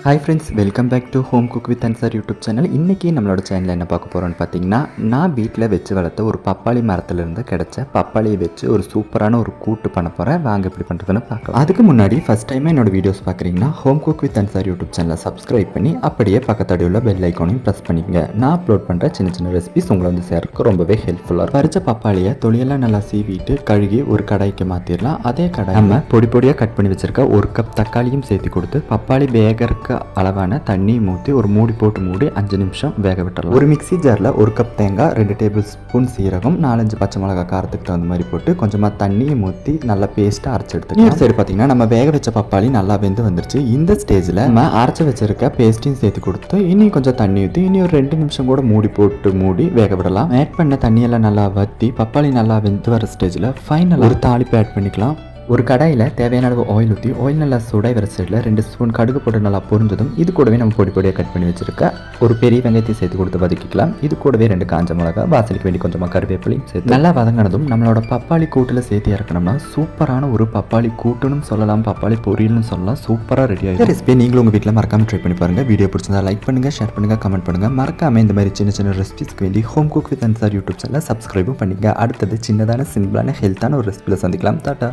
Hi friends welcome back to home cook with Ansar YouTube channel இன்றைக்கி நம்மளோட சேனலில் என்ன பார்க்க போகிறோன்னு பார்த்தீங்கன்னா நான் வீட்டில் வச்சு வளர்த்த ஒரு பப்பாளி மரத்துலேருந்து கிடச்ச பப்பாளியை வச்சு ஒரு சூப்பரான ஒரு கூட்டு பண்ண போகிறேன் வாங்க எப்படி பண்ணுறதுன்னு பார்க்கலாம். அதுக்கு முன்னாடி ஃபஸ்ட் டைம் என்னோட வீடியோஸ் பார்க்குறீங்கன்னா home cook with Ansar YouTube சேனலை சப்ஸ்கிரைப் பண்ணி அப்படியே பக்கத்தடி உள்ள பெல் ஐக்கானையும் ப்ரெஸ் பண்ணிக்கங்க. நான் அப்லோட் பண்ணுற சின்ன சின்ன ரெசிபிஸ் உங்களை வந்து சேர்க்க ரொம்பவே ஹெல்ப்ஃபுல்லாக பறிச்ச பப்பாளியை தொழியெல்லாம் நல்லா சீவிட்டு கழுகி ஒரு கடாய்க்கு மாற்றிடலாம் அதே கடாய் நம்ம பொடி பொடியாக கட் பண்ணி வச்சிருக்க ஒரு கப் தக்காளியும் சேர்த்து கொடுத்து பப்பாளி இருக்க அளவான தண்ணி ஊற்றி ஒரு மூடி போட்டு மூடி அஞ்சு நிமிஷம் வேக விட்டுறலாம். ஒரு மிக்ஸி ஜாரில் ஒரு கப் தேங்காய் ரெண்டு டேபிள் ஸ்பூன் சீரகம் நாலஞ்சு பச்சை மிளகாய் காரத்துக்கு தகுந்த மாதிரி போட்டு கொஞ்சமாக தண்ணியை ஊற்றி நல்லா பேஸ்ட்டாக அரைச்சி எடுத்துக்கலாம். சைடு பார்த்தீங்கன்னா நம்ம வேக வச்ச பப்பாளி நல்லா வெந்து வந்துருச்சு. இந்த ஸ்டேஜில் நம்ம அரைச்சி வச்சிருக்க பேஸ்ட்டையும் சேர்த்து கொடுத்து இன்னும் கொஞ்சம் தண்ணி ஊற்றி இனி ஒரு ரெண்டு நிமிஷம் கூட மூடி போட்டு மூடி வேக விடலாம். ஆட் பண்ண தண்ணியெல்லாம் நல்லா வற்றி பப்பாளி நல்லா வெந்து வர ஸ்டேஜில் ஃபைனல் ஒரு தாளிப்பு ஆட் பண்ணிக்கலாம். ஒரு கடாயில் தேவையான அளவு ஆயில் ஊற்றி ஆயில் நல்லா சுடை வர சைடில் ரெண்டு ஸ்பூன் கடுகு போட்டு நல்லா பொரிஞ்சதும் இது கூடவே நம்ம பொடி பொடியாக கட் பண்ணி வச்சிருக்க ஒரு பெரிய வெங்காயத்தை சேர்த்து கொடுத்து வதக்கிக்கலாம். இது கூடவே ரெண்டு காஞ்ச மிளகா வாசலுக்கு வேண்டி கொஞ்சமாக கருவேப்பிலையும் சேர்த்து நல்லா வதங்கினதும் நம்மளோட பப்பாளி கூட்டில் சேர்த்து இறக்கணும்னா சூப்பரான ஒரு பப்பாளி கூட்டுன்னு சொல்லலாம் பப்பாளி பொரியல்னு சொல்லலாம் சூப்பராக ரெடி ஆகிடும் ரெசிபி நீங்களும் உங்கள் வீட்டில் மறக்காமல் ட்ரை பண்ணி பாருங்கள் வீடியோ பிடிச்சிருந்தா லைக் பண்ணுங்கள் ஷேர் பண்ணுங்கள் கமெண்ட் பண்ணுங்கள் மறக்காமல் இந்த மாதிரி சின்ன சின்ன ரெசிபிஸ்க்கு வேண்டி home cook with Ansar YouTube channel சப்ஸ்கிரைபும் பண்ணிங்க அடுத்தது சின்னதான சிம்பிளான ஹெல்த்தான ஒரு ரெசிபியில் சந்திக்கலாம். டாட்டா